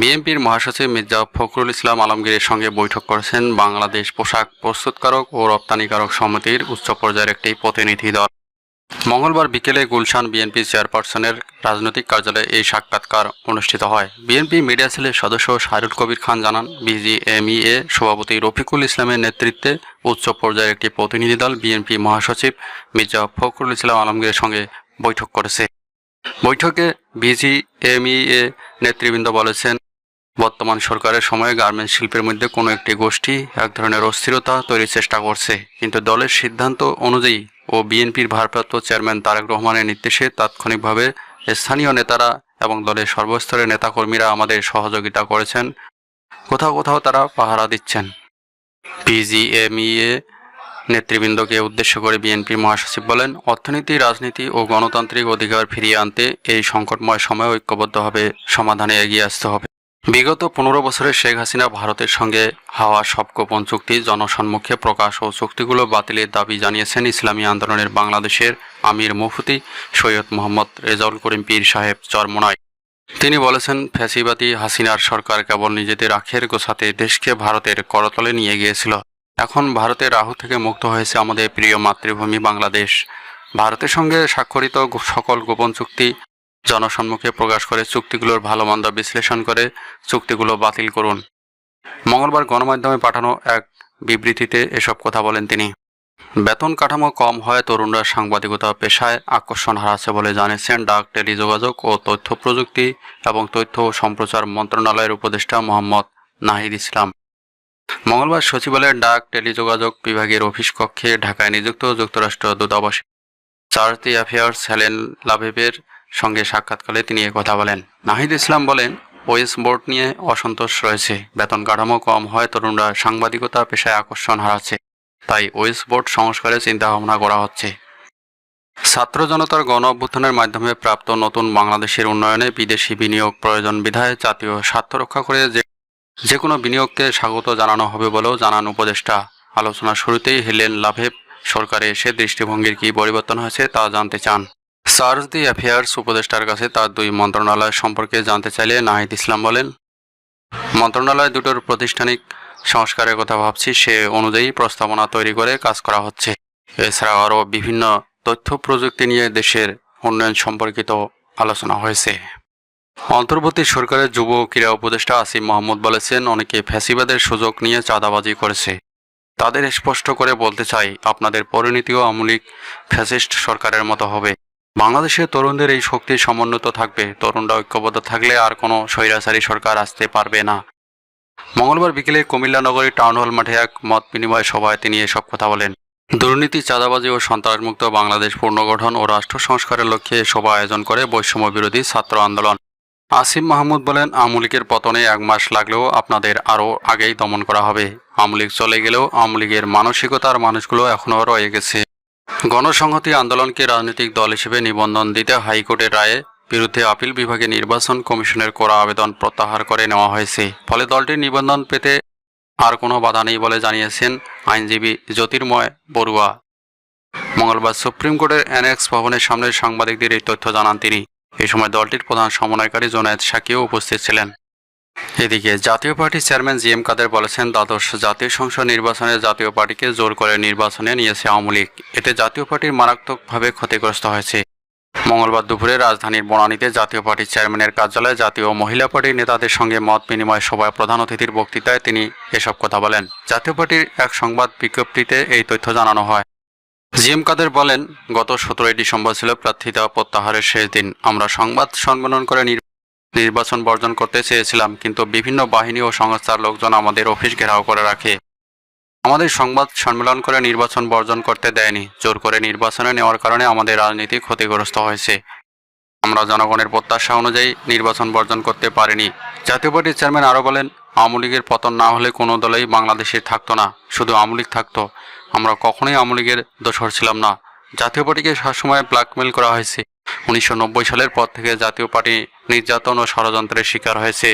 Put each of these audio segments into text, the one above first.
বিএনপির মহাসচিব মির্জা ফখরুল ইসলাম আলমগীরের সঙ্গে বৈঠক করেছেন বাংলাদেশ পোশাক প্রস্তুতকারক ও রপ্তানিকারক সমিতির উচ্চ পর্যায়ের একটি প্রতিনিধি দল। মঙ্গলবার বিকেলে গুলশান বিএনপি চেয়ারপারসনের রাজনৈতিক কার্যালয়ে এই সাক্ষাৎকার অনুষ্ঠিত হয়। বিএনপি মিডিয়া সেলের সদস্য শাহরুল কবির খান জানান, বিজিএমইএ সভাপতি রফিকুল ইসলামের নেতৃত্বে উচ্চ পর্যায়ের একটি প্রতিনিধি দল বিএনপি মহাসচিব মির্জা ফখরুল ইসলাম আলমগীরের সঙ্গে বৈঠক করেছে। বৈঠকে বিজিএমইএ নেতৃবৃন্দ বলেছেন বর্তমান সরকারের সময়ে গার্মেন্টস শিল্পের মধ্যে কোনো একটি গোষ্ঠী এক ধরনের অস্থিরতা তৈরির চেষ্টা করছে। কিন্তু দলের সিদ্ধান্ত অনুযায়ী ও বিএনপির ভারপ্রাপ্ত চেয়ারম্যান তারেক রহমানের নির্দেশে তাৎক্ষণিকভাবে স্থানীয় নেতারা এবং দলের সর্বস্তরের নেতাকর্মীরা আমাদের সহযোগিতা করেছেন। কোথাও কোথাও তারা পাহারা দিচ্ছেন। পিজিএমইএ নেতৃবৃন্দকে উদ্দেশ্য করে বিএনপির মহাসচিব বলেন, অর্থনীতি, রাজনীতি ও গণতান্ত্রিক অধিকার ফিরিয়ে আনতে এই সংকটময় সময় ঐক্যবদ্ধভাবে সমাধানে এগিয়ে আসতে হবে। বিগত পনেরো বছরে শেখ হাসিনা ভারতের সঙ্গে হাওয়া সব গোপন চুক্তি, জনসম্মুখে প্রকাশ ও চুক্তিগুলো বাতিলের দাবি জানিয়েছেন ইসলামী আন্দোলনের বাংলাদেশের আমির মুফতি সৈয়দ মোহাম্মদ রেজাউল করিম পীর সাহেব চরমনায় তিনি বলেছেন, ফ্যাসিবাদী হাসিনার সরকার কেবল নিজেদের আখের গোছাতে দেশকে ভারতের করতলে নিয়ে গিয়েছিল। এখন ভারতের রাহু থেকে মুক্ত হয়েছে আমাদের প্রিয় মাতৃভূমি বাংলাদেশ। ভারতের সঙ্গে স্বাক্ষরিত সকল গোপন চুক্তি জনসম্মুখে প্রকাশ করে চুক্তিগুলোর ভালো মন্দ বিশ্লেষণ করে চুক্তিগুলো বাতিল করুন। মঙ্গলবার গণমাধ্যমে পাঠানো এক বিবৃতিতে এসব কথা বলেন তিনি। বেতন কাঠামো কম হয় তরুণরা সাংবাদিকতা পেশায় আকর্ষণ হারাচ্ছে বলে জানিয়েছেন ডাক, টেলিযোগাযোগ ও তথ্য প্রযুক্তি এবং তথ্য ও সম্প্রচার মন্ত্রণালয়ের উপদেষ্টা মোহাম্মদ নাহিদ ইসলাম। মঙ্গলবার সচিবালয়ের ডাক, টেলিযোগাযোগ বিভাগের অফিস কক্ষে ঢাকায় নিযুক্ত যুক্তরাষ্ট্র দূতাবাস চার্তি অ্যাফেয়ার্স হেলেন লাভেবের সঙ্গে সাক্ষাৎকালে তিনি কথা বলেন। নাহিদ ইসলাম বলেন ওয়েস বোর্ড নিয়ে অসন্তোষ রয়েছে। বেতন কাঠামো কম হয়, তরুণরা সাংবাদিকতা পেশায় আকর্ষণ হারাচ্ছে। তাই ওয়েস বোর্ড সংস্কারের চিন্তা ভাবনা করা হচ্ছে। ছাত্র জনতার গণ অভ্যুত্থানের মাধ্যমে প্রাপ্ত নতুন বাংলাদেশের উন্নয়নে বিদেশি বিনিয়োগ প্রয়োজন বিধায় জাতীয় স্বার্থ রক্ষা করে যে যে কোনো বিনিয়োগকে স্বাগত জানানো হবে বলেও জানান উপদেষ্টা। আলোচনা শুরুতেই হেলেন লাভেব সরকারে এসে দৃষ্টিভঙ্গির কী পরিবর্তন হয়েছে তা জানতে চান। সার্চ দি অ্যাফেয়ার্স উপদেষ্টার কাছে তার দুই মন্ত্রণালয় সম্পর্কে জানতে চাইলে নাহিদ ইসলাম বলেন, মন্ত্রণালয় দুটোর প্রাতিষ্ঠানিক সংস্কারের কথা ভাবছি, সে অনুযায়ী প্রস্তাবনা তৈরি করে কাজ করা হচ্ছে। এছাড়া আরও বিভিন্ন তথ্য প্রযুক্তি নিয়ে দেশের উন্নয়ন সম্পর্কিত আলোচনা হয়েছে। অন্তর্বর্তী সরকারের যুব ক্রীড়া উপদেষ্টা আসিম মাহমুদ বলেছেন, অনেকে ফ্যাসিবাদের সুযোগ নিয়ে চাঁদাবাজি করেছে। তাদের স্পষ্ট করে বলতে চাই, আপনাদের পরিণতিও আমূলিক ফ্যাসিস্ট সরকারের মতো হবে। বাংলাদেশের তরুণদের এই শক্তি সমন্বিত থাকবে। তরুণরা ঐক্যবদ্ধ থাকলে আর কোনো স্বৈরাচারী সরকার আসতে পারবে না। মঙ্গলবার বিকেলে কুমিল্লা নগরী টাউন হল মাঠে এক মত বিনিময় সভায় তিনি এসব কথা বলেন। দুর্নীতি, চাঁদাবাজি ও সন্ত্রাসমুক্ত বাংলাদেশ পুনর্গঠন ও রাষ্ট্র সংস্কারের লক্ষ্যে সভা আয়োজন করে বৈষম্য বিরোধী ছাত্র আন্দোলন। আসিম মাহমুদ বলেন আমলিকের পতনে এক মাস লাগলেও আপনাদের আরও আগেই দমন করা হবে। আমলিক চলে গেলেও আমলিগের মানসিকতার মানুষগুলো এখনও রয়ে গেছে। গণসংহতি আন্দোলনকে রাজনৈতিক দল হিসেবে নিবন্ধন দিতে হাইকোর্টের রায়ে বিরুদ্ধে আপিল বিভাগে নির্বাচন কমিশনের করা আবেদন প্রত্যাহার করে নেওয়া হয়েছে। ফলে দলটির নিবন্ধন পেতে আর কোনো বাধা নেই বলে জানিয়েছেন আইনজীবী জ্যোতির্ময় বড়ুয়া। মঙ্গলবার সুপ্রিম কোর্টের অ্যানেক্স ভবনের সামনে সাংবাদিকদের এই তথ্য জানান তিনি। এই সময় দলটির প্রধান সমন্বয়কারী জোনায়েদ সাকিও উপস্থিত ছিলেন। এদিকে জাতীয় পার্টির চেয়ারম্যান জি এম কাদের বলেছেন, দ্বাদশ জাতীয় সংসদ নির্বাচনে জাতীয় পার্টিকে জোর করে নির্বাচনে নিয়েছে আওয়ামী লীগ। এতে জাতীয় পার্টির মারাত্মকভাবে ক্ষতিগ্রস্ত হয়েছে। মঙ্গলবার দুপুরে রাজধানীর বনানীতে জাতীয় পার্টির চেয়ারম্যানের কার্যালয়ে জাতীয় মহিলা পার্টির নেতাদের সঙ্গে মত বিনিময় সভায় প্রধান অতিথির বক্তৃতায় তিনি এসব কথা বলেন। জাতীয় পার্টির এক সংবাদ বিজ্ঞপ্তিতে এই তথ্য জানানো হয়। জিএম কাদের বলেন, গত সতেরোই ডিসেম্বর ছিল প্রার্থিতা প্রত্যাহারের শেষ দিন। আমরা সংবাদ সম্মেলন করে নির্বাচন বর্জন করতে চেয়েছিলাম, কিন্তু বিভিন্ন বাহিনী ও সংস্থার লোকজন আমাদের অফিস ঘেরাও করে রাখে। আমাদের সংবাদ সম্মেলন করে নির্বাচন বর্জন করতে দেয়নি। জোর করে নির্বাচনে নেওয়ার কারণে আমাদের রাজনীতি ক্ষতিগ্রস্ত হয়েছে। আমরা জনগণের প্রত্যাশা অনুযায়ী নির্বাচন বর্জন করতে পারিনি। জাতীয় পার্টির চেয়ারম্যান আরও বলেন, আওয়ামী লীগের পতন না হলে কোনো দলেই বাংলাদেশে থাকতো না, শুধু আওয়ামী লীগ থাকতো। আমরা কখনোই আওয়ামী লীগের দোষর ছিলাম না। জাতীয় পার্টিকে সবসময় ব্ল্যাকমেল করা হয়েছে। উনিশশো নব্বই সালের পর থেকে জাতীয় পার্টি নির্যাতন ও ষড়যন্ত্রের শিকার হয়েছে।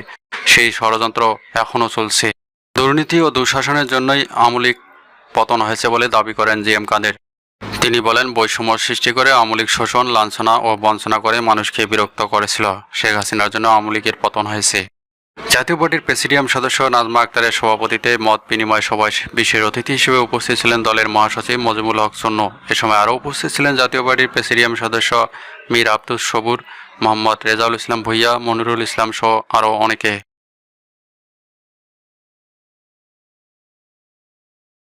সেই ষড়যন্ত্র এখনও চলছে। দুর্নীতি ও দুঃশাসনের জন্যই আমলিক পতন হয়েছে বলে দাবি করেন জি এম কাদের। তিনি বলেন, বৈষম্য সৃষ্টি করে আমলিক শোষণ, লাঞ্ছনা ও বঞ্চনা করে মানুষকে বিরক্ত করেছিল। শেখ হাসিনার জন্য আমলিকের পতন হয়েছে। জাতীয় পার্টির প্রেসিডিয়াম সদস্য নাজমা আক্তারের সভাপতিতে মত বিনিময় সভায় বিশ্বের অতিথি হিসেবে উপস্থিত ছিলেন দলের মহাসচিব মজিবুল হক সন্ন। এ সময় আরও উপস্থিত ছিলেন জাতীয় পার্টির প্রেসিডিয়াম সদস্য মীর আব্দুস সবুর, মোহাম্মদ রেজাউল ইসলাম ভুইয়া, মনিরুল ইসলাম সহ আরও অনেকে।